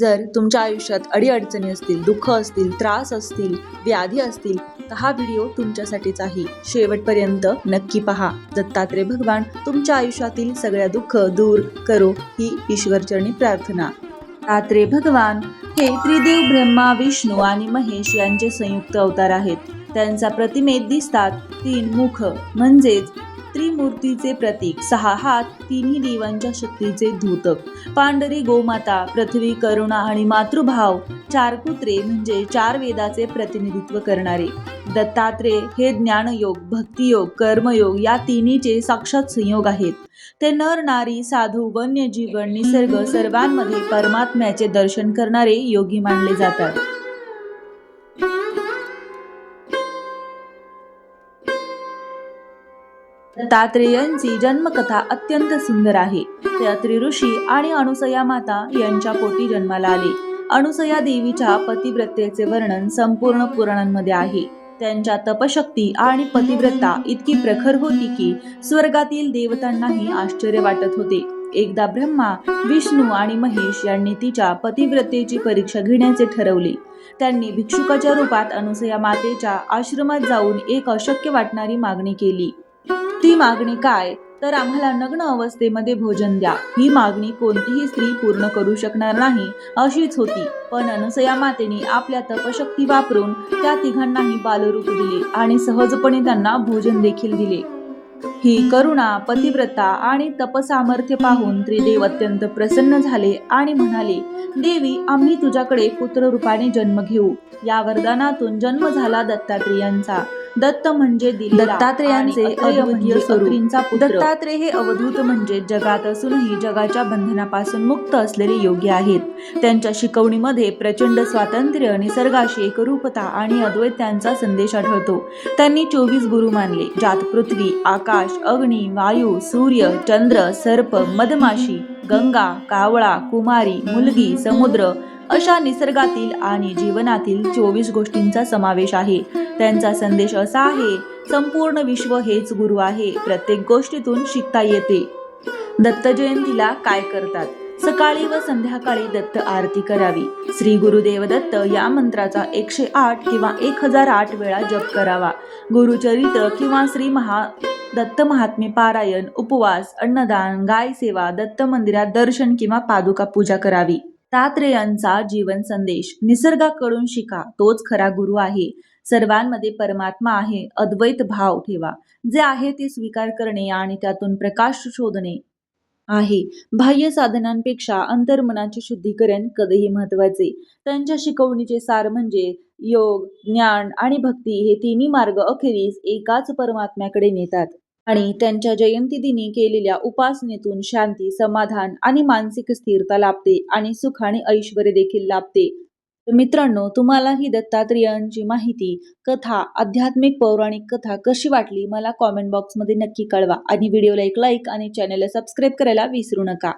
जर तुमच्या आयुष्यात अडीअडचणी असतील दुःख असतील त्रास असतील व्याधी असतील तर हा व्हिडिओ तुमच्यासाठीच आहे शेवटपर्यंत नक्की पहा. दत्तात्रय भगवान तुमच्या आयुष्यातील सगळ्या दुःख दूर करो ही ईश्वरचरणी प्रार्थना. दत्तात्रय भगवान हे त्रिदेव ब्रह्मा विष्णू आणि महेश यांचे संयुक्त अवतार आहेत. त्यांच्या प्रतिमेत दिसतात तीन मुख म्हणजेच त्रिमूर्तीचे प्रतीक. सहा हात तिन्ही देवांच्या शक्तीचे द्योतक पांढरी गोमाता पृथ्वी करुणा आणि मातृभाव. चार कुत्रे म्हणजे चार वेदाचे प्रतिनिधित्व करणारे. दत्तात्रेय हे ज्ञानयोग भक्तियोग कर्मयोग या तिन्हीचे साक्षात संयोग आहेत. ते नर नारी साधू वन्यजीवन निसर्ग सर्वांमध्ये परमात्म्याचे दर्शन करणारे योगी मानले जातात. दत्तात्रेयांची जन्मकथा अत्यंत सुंदर आहे. ते अत्रि ऋषी आणि अनुसया माता यांच्या पोटी जन्माला आले. अनुसया देवीच्या पतिव्रतेचे वर्णन संपूर्ण पुराणांमध्ये आहे. त्यांच्या तपशक्ती आणि पतिव्रता इतकी प्रखर होती की स्वर्गातील देवतांनाही आश्चर्य वाटत होते. एकदा ब्रह्मा विष्णू आणि महेश यांनी तिच्या पतिव्रतेची परीक्षा घेण्याचे ठरवले. त्यांनी भिक्षुकाच्या रूपात अनुसया मातेच्या आश्रमात जाऊन एक अशक्य वाटणारी मागणी केली. ती मागणी काय? तर आम्हाला नग्न अवस्थेमध्ये भोजन द्या. ही मागणी कोणतीही स्त्री पूर्ण करू शकणार नाही अशीच होती. पण अनुसया मातेने आपल्या तपशक्ती वापरून त्या तिघांनाही बालरूप दिले आणि सहजपणे त्यांना भोजन देखील दिले. ही करुणा पतिव्रता आणि तपसामर्थ्य पाहून त्रिदेव अत्यंत प्रसन्न झाले आणि म्हणाले देवी आम्ही तुझ्याकडे पुत्र रूपाने जन्म घेऊ. या वरदानातून जन्म झाला दत्तात्रेयांचा. दत्त म्हणजे दत्तात्रेयांचे आणि अद्वितीय स्वरूप. दत्तात्रेय हे अवधूत म्हणजे जगात असूनही जगाच्या बंधनापासून मुक्त असलेले योगी आहेत. त्यांच्या शिकवणीमध्ये प्रचंड स्वातंत्र्य निसर्गाशी एकरूपता आणि अद्वैत त्यांचा संदेश आढळतो. त्यांनी चोवीस गुरु मानले ज्यात पृथ्वी आकाश अग्नी वायू सूर्य चंद्र सर्प मधमाशी गंगा कावळा कुमारी मुलगी समुद्र अशा निसर्गातील आणि जीवनातील चोवीस गोष्टींचा समावेश आहे. त्यांचा संदेश असा आहे संपूर्ण विश्व हेच गुरु आहे प्रत्येक गोष्टीतून शिकता येते. दत्त जयंतीला काय करतात? सकाळी व संध्याकाळी दत्त आरती करावी. श्री गुरुदेव दत्त या मंत्राचा एकशे आठ किंवा एक हजार आठ वेळा जप करावा. गुरुचरित्र किंवा श्री महा दत्त महात्मे पारायण उपवास अन्नदान गाय सेवा दत्त मंदिरात दर्शन किंवा पादुका पूजा करावी. तात्रेयांचा जीवन संदेश. निसर्गाकडून शिका. तोच खरा गुरु आहे. सर्वांमध्ये परमात्मा आहे. अद्वैत भाव ठेवा. जे आहे ते स्वीकार करणे आणि त्यातून प्रकाश शोधणे आहे. बाह्य साधनांपेक्षा अंतर्मनाचे शुद्धीकरण कधीही महत्त्वाचे त्यांच्या शिकवणीचे सार म्हणजे योग ज्ञान आणि भक्ती हे तिन्ही मार्ग अखेरीस एकाच परमात्म्याकडे नेतात. आणि त्यांच्या जयंती दिनी केलेल्या उपासनेतून शांती समाधान आणि मानसिक स्थिरता लाभते आणि सुख आणि ऐश्वर देखील लाभते. मित्रांनो तुम्हाला ही दत्तात्रेयांची माहिती कथा आध्यात्मिक पौराणिक कथा कशी वाटली मला कॉमेंट बॉक्समध्ये नक्की कळवा आणि व्हिडिओला एक लाईक आणि चॅनलला सबस्क्राईब करायला विसरू नका.